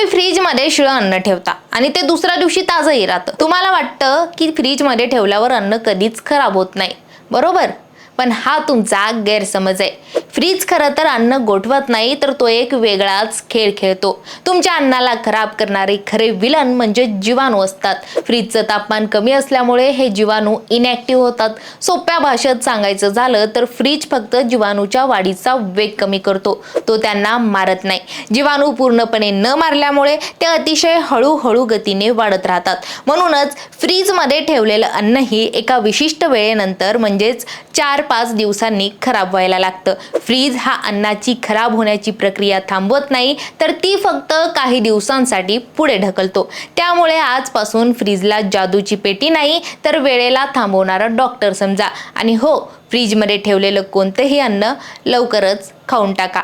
तुम्ही फ्रीजमध्ये शिळं अन्न ठेवता आणि ते दुसऱ्या दिवशी ताजंही राहतं तुम्हाला वाटतं की फ्रीजमध्ये ठेवल्यावर अन्न कधीच खराब होत नाही. बरोबर? पण हा तुमचा गैरसमज आहे. फ्रीज खरं तर अन्न गोठवत नाही तर तो एक वेगळाच खेळ खेळतो. तुमच्या अन्नाला खराब करणारे खरे विलन म्हणजे जीवाणू असतात. फ्रीजचं तापमान कमी असल्यामुळे हे जीवाणू इनॅक्टिव्ह होतात. सोप्या भाषेत सांगायचं झालं तर फ्रीज फक्त जीवाणूच्या वाढीचा वेग कमी करतो. तो त्यांना मारत नाही. जीवाणू पूर्णपणे न मारल्यामुळे ते अतिशय हळूहळू गतीने वाढत राहतात. म्हणूनच फ्रीजमध्ये ठेवलेलं अन्नही एका विशिष्ट वेळेनंतर म्हणजेच चार पाच दिवसांनी खराब व्हायला लागतं. फ्रीज हा अन्नाची खराब होण्याची प्रक्रिया थांबवत नाही तर ती फक्त काही दिवसांसाठी पुढे ढकलतो. त्यामुळे आजपासून फ्रीजला जादूची पेटी नाही तर वेळेला थांबवणारा डॉक्टर समजा. आणि हो फ्रीजमध्ये ठेवलेलं कोणतंही अन्न लवकरच खाऊन टाका.